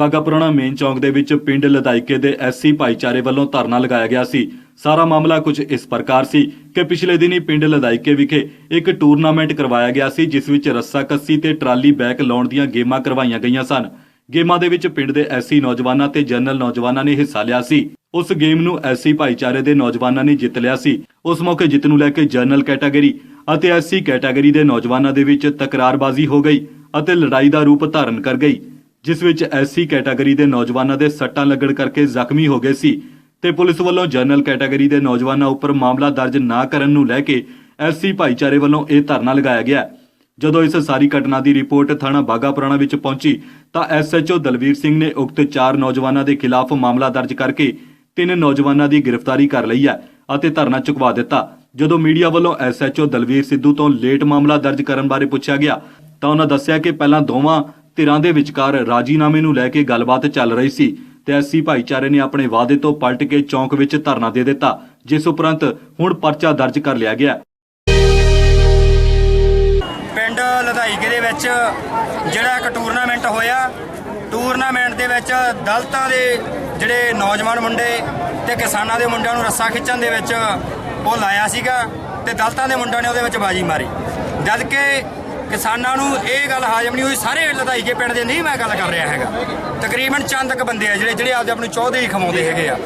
ਬਾਗਾ ਪੁਰਾਣਾ ਮੇਨ ਚੌਂਕ ਦੇ ਵਿੱਚ ਪਿੰਡ ਲਦਾਇਕੇ ਦੇ ਐਸਸੀ ਭਾਈਚਾਰੇ ਵੱਲੋਂ ਧਰਨਾ ਲਗਾਇਆ ਗਿਆ ਸੀ। ਸਾਰਾ ਮਾਮਲਾ ਕੁਝ ਇਸ ਪ੍ਰਕਾਰ ਸੀ ਕਿ ਪਿਛਲੇ ਦਿਨੀ ਪਿੰਡ ਲਦਾਇਕੇ ਵਿਖੇ ਇੱਕ ਟੂਰਨਾਮੈਂਟ ਕਰਵਾਇਆ ਗਿਆ ਸੀ, ਜਿਸ ਵਿੱਚ ਰੱਸਾ ਕੱਸੀ ਤੇ ਟਰਾਲੀ ਬੈਕ ਲਾਉਣ ਦੀਆਂ ਗੇਮਾਂ ਕਰਵਾਈਆਂ ਗਈਆਂ ਸਨ। ਗੇਮਾਂ ਦੇ ਵਿੱਚ ਪਿੰਡ ਦੇ ਐਸਸੀ ਨੌਜਵਾਨਾਂ ਤੇ ਜਨਰਲ ਨੌਜਵਾਨਾਂ ਨੇ ਹਿੱਸਾ ਲਿਆ ਸੀ। ਉਸ ਗੇਮ ਨੂੰ ਐਸਸੀ ਭਾਈਚਾਰੇ ਦੇ ਨੌਜਵਾਨਾਂ ਨੇ ਜਿੱਤ ਲਿਆ ਸੀ। ਉਸ ਮੌਕੇ ਜਿੱਤ ਨੂੰ ਲੈ ਕੇ ਜਨਰਲ ਕੈਟਾਗਰੀ ਅਤੇ ਐਸਸੀ ਕੈਟਾਗਰੀ ਦੇ ਨੌਜਵਾਨਾਂ ਦੇ ਵਿੱਚ ਤਕਰਾਰਬਾਜ਼ੀ ਹੋ ਗਈ ਅਤੇ ਲੜਾਈ ਦਾ ਰੂਪ ਧਾਰਨ ਕਰ ਗਈ। ਜਿਸ ਵਿੱਚ ਐਸਸੀ ਕੈਟਾਗਰੀ ਦੇ ਨੌਜਵਾਨਾਂ ਦੇ ਸੱਟਾਂ ਲੱਗਣ ਕਰਕੇ ਜ਼ਖਮੀ ਹੋ ਗਏ ਸੀ ਤੇ ਪੁਲਿਸ ਵੱਲੋਂ ਜਨਰਲ ਕੈਟਾਗਰੀ ਦੇ ਨੌਜਵਾਨਾਂ ਉੱਪਰ ਮਾਮਲਾ ਦਰਜ ਨਾ ਕਰਨ ਨੂੰ ਲੈ ਕੇ ਐਸਸੀ ਭਾਈਚਾਰੇ ਵੱਲੋਂ ਇਹ ਧਰਨਾ ਲਗਾਇਆ ਗਿਆ। ਜਦੋਂ ਇਸ ਸਾਰੀ ਘਟਨਾ ਦੀ ਰਿਪੋਰਟ ਥਾਣਾ ਬਾਗਾ ਪੁਰਾਣਾ ਵਿੱਚ ਪਹੁੰਚੀ, ਤਾਂ ਐਸਐਚਓ ਦਲਵੀਰ ਸਿੰਘ ਨੇ ਉਕਤ ਚਾਰ ਨੌਜਵਾਨਾਂ ਦੇ ਖਿਲਾਫ ਮਾਮਲਾ ਦਰਜ ਕਰਕੇ ਤਿੰਨ ਨੌਜਵਾਨਾਂ ਦੀ ਗ੍ਰਿਫਤਾਰੀ ਕਰ ਲਈ ਹੈ ਅਤੇ ਧਰਨਾ ਚੁਕਵਾ ਦਿੱਤਾ। ਜਦੋਂ ਮੀਡੀਆ ਵੱਲੋਂ ਐਸਐਚਓ ਦਲਵੀਰ ਸਿੱਧੂ ਤੋਂ ਲੇਟ ਮਾਮਲਾ ਦਰਜ ਕਰਨ ਬਾਰੇ ਪੁੱਛਿਆ ਗਿਆ, ਤਾਂ ਉਹਨਾਂ ਦੱਸਿਆ ਕਿ ਪਹਿਲਾਂ ਦੋਵਾਂ ਧਿਰਾਂ ਦੇ ਵਿਚਕਾਰ ਰਾਜੀਨਾਮੇ ਨੂੰ ਲੈ ਕੇ ਗੱਲਬਾਤ ਚੱਲ ਰਹੀ ਸੀ ਤੇ ਐਸਸੀ ਭਾਈਚਾਰੇ ਨੇ ਆਪਣੇ ਵਾਅਦੇ ਤੋਂ ਪਲਟ ਕੇ ਚੌਂਕ ਵਿੱਚ ਧਰਨਾ ਦੇ ਦਿੱਤਾ, ਜਿਸ ਉਪਰੰਤ ਹੁਣ ਪਰਚਾ ਦਰਜ ਕਰ ਲਿਆ ਗਿਆ। ਪਿੰਡ ਲਧਾਈਕੇ ਦੇ ਵਿੱਚ ਜਿਹੜਾ ਇੱਕ ਟੂਰਨਾਮੈਂਟ ਹੋਇਆ ਟੂਰਨਾਮੈਂਟ ਦੇ ਵਿੱਚ ਦਲਤਾਂ ਦੇ ਜਿਹੜੇ ਨੌਜਵਾਨ ਮੁੰਡੇ ਤੇ ਕਿਸਾਨਾਂ ਦੇ ਮੁੰਡਿਆਂ ਨੂੰ ਰੱਸਾ ਖਿੱਚਣ ਦੇ ਵਿੱਚ ਉਹ ਲਾਇਆ ਸੀਗਾ ਤੇ ਦਲਤਾਂ ਦੇ ਮੁੰਡਿਆਂ ਨੇ ਉਹਦੇ ਵਿੱਚ ਬਾਜੀ ਮਾਰੀ। ਜਦ ਕਿ ਕਿਸਾਨਾਂ ਨੂੰ ਇਹ ਗੱਲ ਹਾਜ਼ਮ ਨਹੀਂ ਹੋਈ, ਸਾਰੇ ਲਧਾਈਕੇ ਪਿੰਡ ਦੇ ਨਹੀਂ ਮੈਂ ਗੱਲ ਕਰ ਰਿਹਾ ਹੈਗਾ। ਤਕਰੀਬਨ ਚੰਦ ਕੁ ਬੰਦੇ ਆ ਜਿਹੜੇ ਜਿਹੜੇ ਆਪਦੇ ਆਪ ਨੂੰ ਚੌਧਰੀ ਖਵਾਉਂਦੇ ਹੈਗੇ ਆ।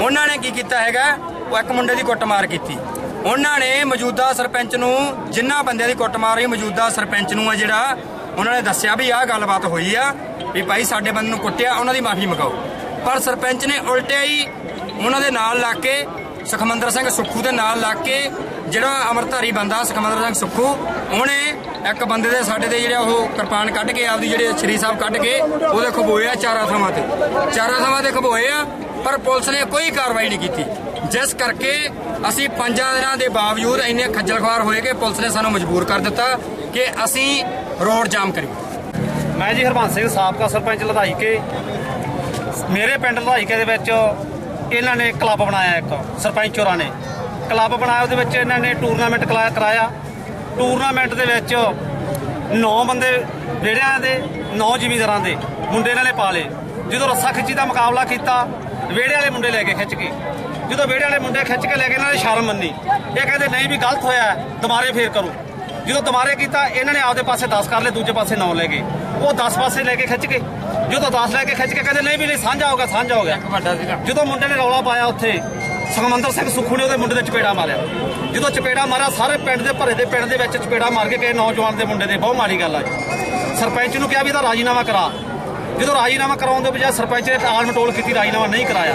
ਉਹਨਾਂ ਨੇ ਕੀ ਕੀਤਾ ਹੈਗਾ, ਉਹ ਇੱਕ ਮੁੰਡੇ ਦੀ ਕੁੱਟਮਾਰ ਕੀਤੀ। ਉਹਨਾਂ ਨੇ ਮੌਜੂਦਾ ਸਰਪੰਚ ਨੂੰ, ਜਿੰਨਾ ਬੰਦਿਆਂ ਦੀ ਕੁੱਟਮਾਰ ਹੋਈ, ਮੌਜੂਦਾ ਸਰਪੰਚ ਨੂੰ ਆ ਜਿਹੜਾ, ਉਹਨਾਂ ਨੇ ਦੱਸਿਆ ਵੀ ਆਹ ਗੱਲਬਾਤ ਹੋਈ ਆ, ਵੀ ਭਾਈ ਸਾਡੇ ਬੰਦੇ ਨੂੰ ਕੁੱਟਿਆ, ਉਹਨਾਂ ਦੀ ਮਾਫੀ ਮੰਗਾਓ। ਪਰ ਸਰਪੰਚ ਨੇ ਉਲਟਿਆ ਹੀ, ਉਹਨਾਂ ਦੇ ਨਾਲ ਲੱਗ ਕੇ ਸੁਖਮੰਦਰ ਸਿੰਘ ਸੁੱਖੂ ਦੇ ਨਾਲ ਲੱਗ ਕੇ ਜਿਹੜਾ ਅਮਰਧਾਰੀ ਬੰਦਾ ਸੁਖਮੰਦਰ ਸਿੰਘ ਸੁੱਖੂ, ਉਹਨੇ ਇੱਕ ਬੰਦੇ ਦੇ ਸਾਡੇ ਦੇ ਜਿਹੜਾ ਉਹ ਕਿਰਪਾਨ ਕੱਢ ਕੇ ਆਪਦੀ ਜਿਹੜੇ ਸ਼੍ਰੀ ਸਾਹਿਬ ਕੱਢ ਕੇ ਉਹਦੇ ਖਬੋਏ ਆ ਚਾਰਾਂ ਥਾਵਾਂ ਤੇ। ਚਾਰਾਂ ਥਾਵਾਂ ਤੇ ਖਬੋਏ ਆ, ਪਰ ਪੁਲਿਸ ਨੇ ਕੋਈ ਕਾਰਵਾਈ ਨਹੀਂ ਕੀਤੀ। ਜਿਸ ਕਰਕੇ ਅਸੀਂ ਪੰਜਾਂ ਦਿਨਾਂ ਦੇ ਬਾਵਜੂਦ ਇੰਨੇ ਖੱਜਲ ਖਵਾਰ ਹੋਏ ਕਿ ਪੁਲਿਸ ਨੇ ਸਾਨੂੰ ਮਜਬੂਰ ਕਰ ਦਿੱਤਾ ਕਿ ਅਸੀਂ ਰੋਡ ਜਾਮ ਕਰੀਏ। ਮੈਂ ਜੀ ਹਰਬੰਸ ਸਿੰਘ, ਸਾਬਕਾ ਸਰਪੰਚ ਲਧਾਈ ਕੇ। ਮੇਰੇ ਪਿੰਡ ਲਧਾਈ ਕੇ ਦੇ ਵਿੱਚ ਇਹਨਾਂ ਨੇ ਕਲੱਬ ਬਣਾਇਆ ਇੱਕ, ਸਰਪੰਚ ਹੋਰਾਂ ਨੇ। ਕਲੱਬ ਬਣਾਇਆ, ਉਹਦੇ ਵਿੱਚ ਇਹਨਾਂ ਨੇ ਟੂਰਨਾਮੈਂਟ ਕਲਾ- ਕਰਾਇਆ। ਟੂਰਨਾਮੈਂਟ ਦੇ ਵਿੱਚ 9 ਬੰਦੇ ਵਿਹੜਿਆਂ ਦੇ 9 ਜ਼ਿਮੀਂਦਾਰਾਂ ਦੇ, ਮੁੰਡੇ ਇਹਨਾਂ ਨੇ ਪਾ ਲਏ। ਜਦੋਂ ਰੱਸਾ ਖਿੱਚੀ ਦਾ ਮੁਕਾਬਲਾ ਕੀਤਾ, ਵਿਹੜੇ ਵਾਲੇ ਮੁੰਡੇ ਲੈ ਕੇ ਖਿੱਚ ਕੇ ਜਦੋਂ ਵਿਹੜੇ ਵਾਲੇ ਮੁੰਡੇ ਖਿੱਚ ਕੇ ਲੈ ਕੇ ਇਹਨਾਂ ਨੇ ਸ਼ਰਮ ਮੰਨੀ। ਇਹ ਕਹਿੰਦੇ, ਨਹੀਂ ਵੀ ਗਲਤ ਹੋਇਆ, ਦੁਬਾਰੇ ਫੇਰ ਕਰੋ। ਜਦੋਂ ਦੁਬਾਰੇ ਕੀਤਾ, ਇਹਨਾਂ ਨੇ ਆਪਦੇ ਪਾਸੇ 10 ਕਰ ਲਏ, ਦੂਜੇ ਪਾਸੇ 9 ਲੈ ਗਏ। ਉਹ 10 ਪਾਸੇ ਲੈ ਕੇ ਖਿੱਚ ਕੇ ਜਦੋਂ 10 ਲੈ ਕੇ ਖਿੱਚ ਕੇ ਕਹਿੰਦੇ ਨਹੀਂ ਵੀ ਨਹੀਂ ਸਾਂਝਾ ਹੋਗਾ ਸਾਂਝਾ ਹੋ ਗਿਆ। ਜਦੋਂ ਮੁੰਡੇ ਨੇ ਰੌਲਾ ਪਾਇਆ ਉੱਥੇ ਸੁਖਮੰਦਰ ਸਿੰਘ ਸੁੱਖੂ ਨੇ ਉਹਦੇ ਮੁੰਡੇ ਦੇ ਚਪੇੜਾ ਮਾਰਿਆ। ਜਦੋਂ ਚਪੇੜਾ ਮਾਰਿਆ ਸਾਰੇ ਪਿੰਡ ਦੇ ਭਰੇ ਦੇ ਪਿੰਡ ਦੇ ਵਿੱਚ ਚਪੇੜਾ ਮਾਰ ਕੇ ਕਿਸੇ ਨੌਜਵਾਨ ਦੇ ਮੁੰਡੇ ਦੇ ਬਹੁਤ ਮਾੜੀ ਗੱਲ ਆ ਸਰਪੰਚ ਨੂੰ ਕਿਹਾ ਵੀ ਇਹਦਾ ਰਾਜੀਨਾਮਾ ਕਰਾ। ਜਦੋਂ ਰਾਜੀਨਾਮਾ ਕਰਾਉਣ ਦੇ ਬਜਾਏ ਸਰਪੰਚ ਨੇ ਟਾਲ ਮਟੋਲ ਕੀਤੀ ਰਾਜੀਨਾਮਾ ਨਹੀਂ ਕਰਾਇਆ।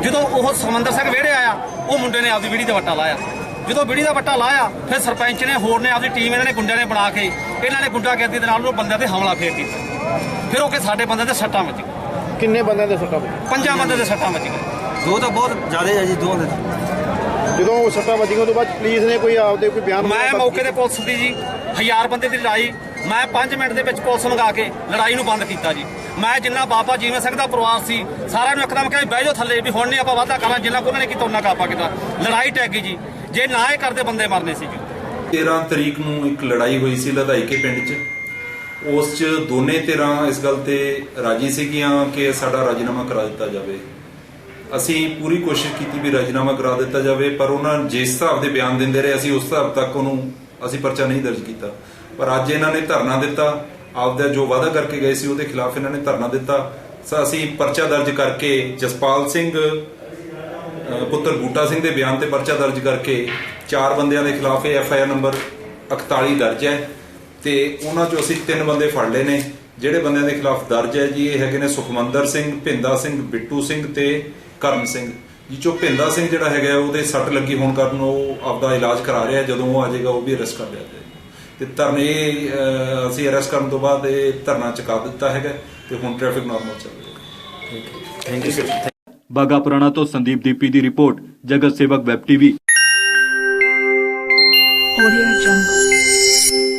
ਜਦੋਂ ਉਹ ਸੁਖਮੰਦਰ ਸਿੰਘ ਵਿਹੜੇ ਆਇਆ ਉਹ ਮੁੰਡੇ ਨੇ ਆਪਦੀ ਵੀੜੀ ਦਾ ਵੱਟਾ ਲਾਇਆ। ਜਦੋਂ ਵੀੜੀ ਦਾ ਵੱਟਾ ਲਾਇਆ ਫਿਰ ਸਰਪੰਚ ਨੇ ਹੋਰ ਨੇ ਆਪਦੀ ਟੀਮ ਇਹਨਾਂ ਨੇ ਗੁੰਡਿਆਂ ਨੇ ਬਣਾ ਕੇ ਇਹਨਾਂ ਨੇ ਗੁੰਡਾਗਰਦੀ ਦੇ ਨਾਲ ਉਹ ਬੰਦਿਆਂ ਤੇ ਹਮਲਾ ਫੇਰ ਕੀਤਾ। ਫਿਰ ਉਹ ਕਿ ਸਾਡੇ ਬੰਦਿਆਂ ਤੇ ਸੱਟਾਂ ਵੱਜ ਗਈਆਂ। ਕਿੰਨੇ ਬੰਦਿਆਂ ਦੇ ਸੱਟਾਂ ਵੱਜੀਆਂ? ਪੰਜਾਂ ਬੰਦਿਆਂ ਦੇ ਸੱਟਾਂ ਵੱਜ ਗਈਆਂ। ਦੋ ਤਾਂ ਬਹੁਤ ਜ਼ਿਆਦਾ ਹੈ ਜੀ ਦੋ ਦੇ ਜਦੋਂ ਉਹ ਸੱਟਾਂ ਵੱਜੀਆਂ ਤੋਂ ਬਾਅਦ ਪੁਲਿਸ ਨੇ ਕੋਈ ਆਪਦੇ ਕੋਈ ਬਿਆਨ ਮੈਂ ਮੌਕੇ ਤੇ ਪੁਲਿਸ ਦੀ ਜੀ ਹਜ਼ਾਰ ਬੰਦੇ ਦੀ ਲੜਾਈ ਮੈਂ 5 ਮਿੰਟ ਦੇ ਵਿੱਚ ਪੁਲਿਸ ਮੰਗਾ ਕੇ ਲੜਾਈ ਨੂੰ ਬੰਦ ਕੀਤਾ ਜੀ। ਮੈਂ ਜਿੰਨਾ ਬਾਬਾ ਜੀਵਨ ਸਿੰਘ ਦਾ ਪਰਿਵਾਰ ਸੀ ਸਾਰਿਆਂ ਨੂੰ ਇੱਕਦਮ ਕਿਹਾ ਬਹਿ ਜਾਓ ਥੱਲੇ ਵੀ ਹੁਣ ਨਹੀਂ ਆਪਾਂ ਵਾਅਦਾ ਕਰਾਂ ਜਿੰਨਾ ਕੋਨਾਂ ਨੇ ਕੀਤਾ ਉਹਨਾਂ ਕਾਪਾ ਕੀਤਾ। ਲੜਾਈ ਟੈਗ ਗਈ ਜੀ। ਜੇ ਨਾ ਇਹ ਕਰਦੇ ਬੰਦੇ ਮਰਨੇ ਸੀ 13 ਤਰੀਕ ਨੂੰ ਇੱਕ ਲੜਾਈ ਹੋਈ ਸੀ ਲਧਾਈਕੇ ਪਿੰਡ 'ਚ। ਉਸ 'ਚ ਦੋਨੇ ਧਿਰਾਂ ਇਸ ਗੱਲ ਤੇ ਰਾਜੀ ਸੀਗੀਆਂ ਕਿ ਸਾਡਾ ਰਾਜੀਨਾਮਾ ਕਰਾ ਦਿੱਤਾ ਜਾਵੇ। ਅਸੀਂ ਪੂਰੀ ਕੋਸ਼ਿਸ਼ ਕੀਤੀ ਵੀ ਰਾਜੀਨਾਮਾ ਕਰਾ ਦਿੱਤਾ ਜਾਵੇ, ਪਰ ਉਹਨਾਂ ਜਿਸ ਹਿਸਾਬ ਦੇ ਬਿਆਨ ਦਿੰਦੇ ਰਹੇ, ਅਸੀਂ ਉਸ ਹਿਸਾਬ ਤੱਕ ਉਹਨੂੰ ਅਸੀਂ ਪਰਚਾ ਨਹੀਂ ਦਰਜ ਕੀਤਾ। ਪਰ ਅੱਜ ਇਹਨਾਂ ਨੇ ਧਰਨਾ ਦਿੱਤਾ, ਆਪਦਾ ਜੋ ਵਾਅਦਾ ਕਰਕੇ ਗਏ ਸੀ ਉਹਦੇ ਖਿਲਾਫ ਇਹਨਾਂ ਨੇ ਧਰਨਾ ਦਿੱਤਾ। ਸੋ ਅਸੀਂ ਪਰਚਾ ਦਰਜ ਕਰਕੇ ਜਸਪਾਲ ਸਿੰਘ ਪੁੱਤਰ ਬੂਟਾ ਸਿੰਘ ਦੇ ਬਿਆਨ ਤੇ ਪਰਚਾ ਦਰਜ ਕਰਕੇ ਚਾਰ ਬੰਦਿਆਂ ਦੇ ਖਿਲਾਫ ਇਹ ਐਫ ਆਈ ਆਰ ਨੰਬਰ 41 ਦਰਜ ਹੈ ਤੇ ਉਹਨਾਂ ਚੋਂ ਅਸੀਂ ਤਿੰਨ ਬੰਦੇ ਫੜ ਲਏ ਨੇ, ਜਿਹੜੇ ਬੰਦਿਆਂ ਦੇ ਖਿਲਾਫ ਦਰਜ ਹੈ ਜੀ, ਇਹ ਹੈਗੇ ਨੇ ਸੁਖਮੰਦਰ ਸਿੰਘ, ਭਿੰਦਾ ਸਿੰਘ, ਬਿੱਟੂ ਸਿੰਘ ਤੇ ਕਰਮ ਸਿੰਘ। ਜੀ ਚੋਂ ਭਿੰਦਾ ਸਿੰਘ ਜਿਹੜਾ ਹੈਗਾ, ਉਹਦੇ ਸੱਟ ਲੱਗੀ ਹੋਣ ਕਾਰਨ ਉਹ ਆਪਦਾ ਇਲਾਜ ਕਰਾ ਰਿਹਾ, ਜਦੋਂ ਉਹ ਆ ਜਾਏਗਾ, ਉਹ ਵੀ ਅਰੈਸਟ ਕਰ ਲਿਆ ਜਾਏਗਾ। ਤੇ ਧਰਨੇ ਅਸੀਂ ਅਰੈਸਟ ਕਰਨ ਤੋਂ ਬਾਅਦ ਇਹ ਧਰਨਾ ਚੁਕਾ ਦਿੱਤਾ ਹੈਗਾ, ਤੇ ਹੁਣ ਟ੍ਰੈਫਿਕ ਨਾਰਮਲ ਚੱਲ ਰਿਹਾ ਥੈਂਕ ਯੂ ਸਰ ਬਾਗਾ ਪੁਰਾਣਾ ਤੋਂ ਸੰਦੀਪ ਦੀਪੀ ਦੀ ਰਿਪੋਰਟ ਜਗਤ ਸੇਵਕ ਵੈਬ ਟੀਵੀ Audio Jungle.